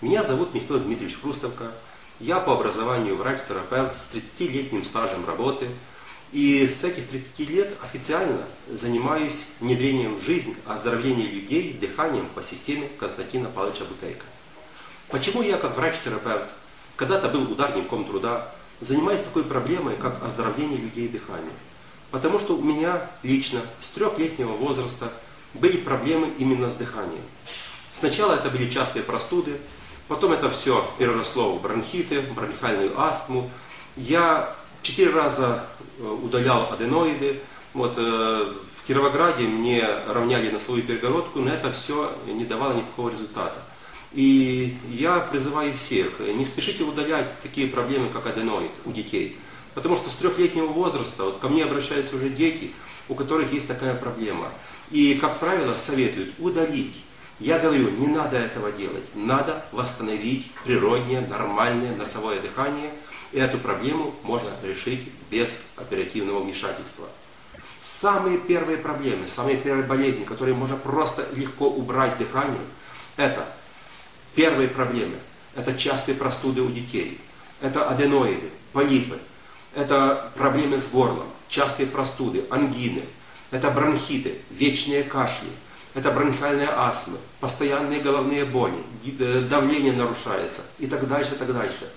Меня зовут Михаил Дмитриевич Хрустовка. Я по образованию врач-терапевт с 30-летним стажем работы. И с этих 30 лет официально занимаюсь внедрением в жизнь оздоровления людей дыханием по системе Константина Павловича Бутейка. Почему я, как врач-терапевт, когда-то был ударником труда, занимаюсь такой проблемой, как оздоровление людей дыханием? Потому что у меня лично с трехлетнего возраста были проблемы именно с дыханием. Сначала это были частые простуды, потом это все переросло в бронхиты, бронхиальную астму. Я четыре раза э, удалял аденоиды. Вот, э, в Кировограде мне равняли носовую перегородку, но это все не давало никакого результата. И я призываю всех, не спешите удалять такие проблемы, как аденоид у детей. Потому что с трехлетнего возраста вот ко мне обращаются уже дети, у которых есть такая проблема. И, как правило, советуют удалить. Я говорю, не надо этого делать. Надо восстановить природное, нормальное носовое дыхание. И эту проблему можно решить без оперативного вмешательства. Самые первые проблемы, самые первые болезни, которые можно просто легко убрать дыханием, это первые проблемы. Это частые простуды у детей. Это аденоиды, полипы. Это проблемы с горлом, частые простуды, ангины. Это бронхиты, вечные кашли. Это бронхиальная астма, постоянные головные боли, э, давление нарушается и так дальше, и так дальше.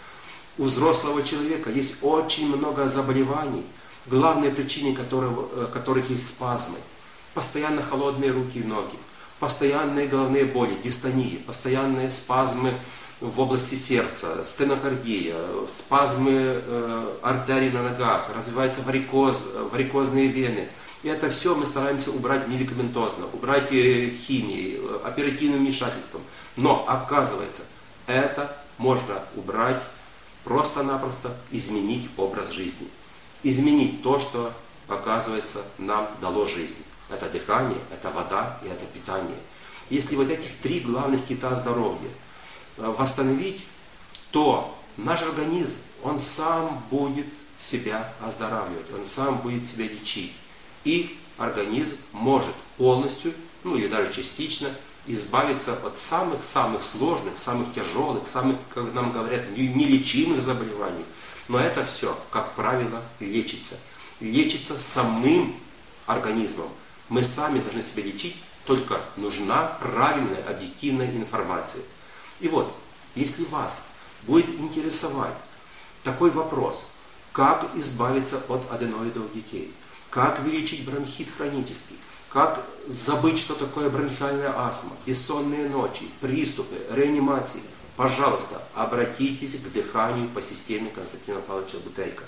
У взрослого человека есть очень много заболеваний, главные причины которых, э, которых есть спазмы. Постоянно холодные руки и ноги, постоянные головные боли, дистонии, постоянные спазмы в области сердца, стенокардия, спазмы э, артерий на ногах, развивается варикоз, варикозные вены. И это все мы стараемся убрать медикаментозно, убрать э, химией, э, оперативным вмешательством. Но оказывается, это можно убрать просто-напросто, изменить образ жизни. Изменить то, что, оказывается, нам дало жизнь. Это дыхание, это вода и это питание. Если вот этих три главных кита здоровья – Э, восстановить, то наш организм, он сам будет себя оздоравливать, он сам будет себя лечить. И организм может полностью, ну или даже частично, избавиться от самых-самых сложных, самых тяжелых, самых, как нам говорят, нелечимых заболеваний. Но это все, как правило, лечится. Лечится самым организмом. Мы сами должны себя лечить, только нужна правильная объективная информация. И вот, если вас будет интересовать такой вопрос, как избавиться от аденоидов детей, как вылечить бронхит хронический, как забыть, что такое бронхиальная астма, бессонные ночи, приступы, реанимации, пожалуйста, обратитесь к дыханию по системе Константина Павловича Бутейко.